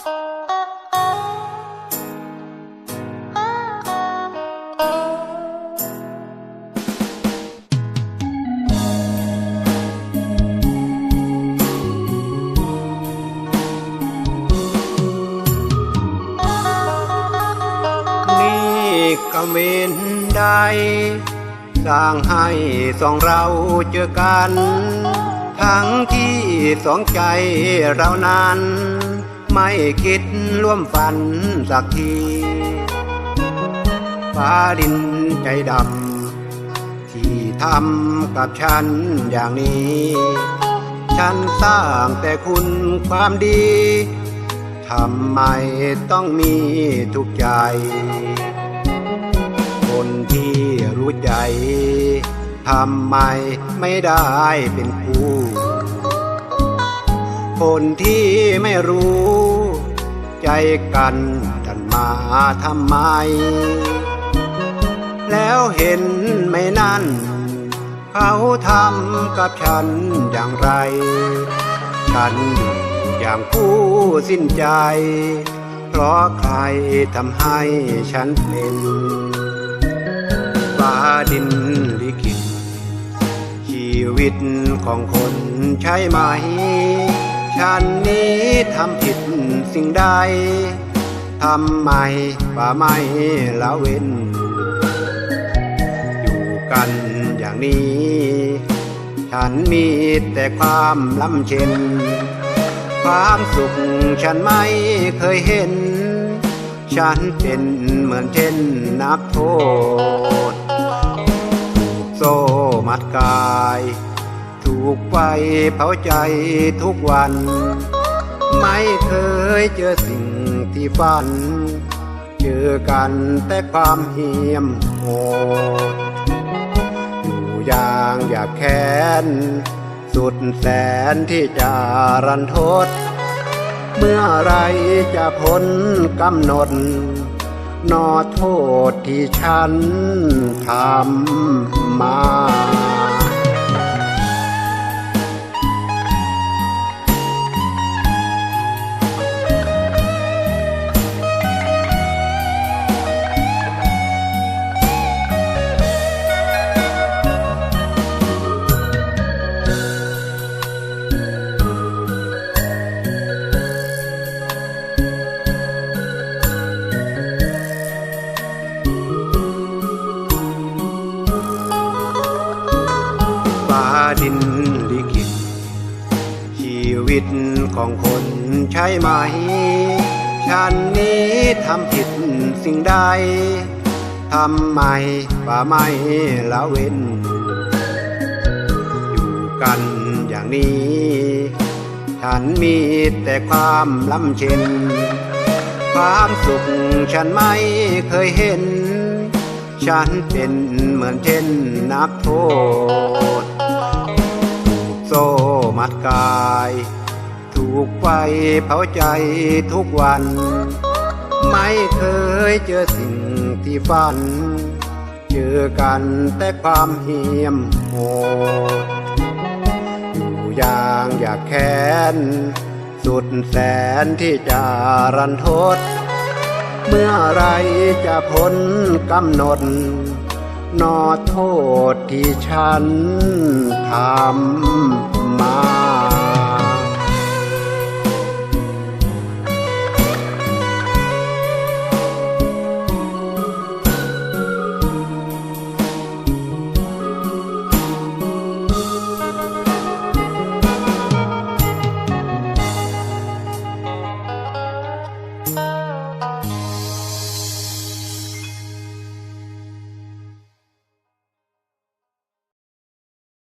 นี่กเมินใดสร้างให้สองเราเจอกัน ทั้งที่สองใจเรานั้น ไม่คิดร่วมฝันสักทีฟ้าดินใจดำที่ทำกับฉันอย่างนี้ ฉันสร้างแต่คุณความดีทำไมต้องมีทุกใจ คนที่รู้ใจทำไมไม่ได้เป็นคู่ คนที่ไม่รู้ ใจกันดันมาทำไม แล้วเห็นไหมนั่น เขาทำกับฉันอย่างไร ฉันอยู่อย่างผู้สิ้นใจ เพราะใครทำให้ฉันเป็นฟ้าดินลิขิตชีวิตของคนใช่ไหม ฉันนี้ทำผิดสิ่งใด ทำไมป่าไม่ละเว้น อยู่กันอย่างนี้ ฉันมีแต่ความลำเช็นความสุขฉันไม่เคยเห็น ฉันเป็นเหมือนเช่นนักโทษถูกโซ่มัดกาย ถูกไฟเผาใจทุกวัน ไม่เคยเจอสิ่งที่ฝัน เจอกันแต่ความเหี่ยมโหดอยู่อย่างอยากแค้น สุดแสนที่จะรันทด เมื่อไรจะพ้นกำหนด นอโทษที่ฉันทำมา ดินลิขิตชีวิตของคนใช่ไหม ฉันนี้ทำผิดสิ่งใดทำไมป่าไม่ละเว้น อยู่กันอย่างนี้ ฉันมีแต่ความลำเชนความสุขฉันไม่เคยเห็น ฉันเป็นเหมือนเช่นนักโทษ โซ่มัดกาย ถูกไฟเผาใจทุกวัน ไม่เคยเจอสิ่งที่ฝัน เจอกันแต่ความเหี่ยมโหดอยู่อย่างอยากแค้น สุดแสนที่จะรันทด เมื่อไรจะพ้นกำหนด โทษที่ฉันทำมา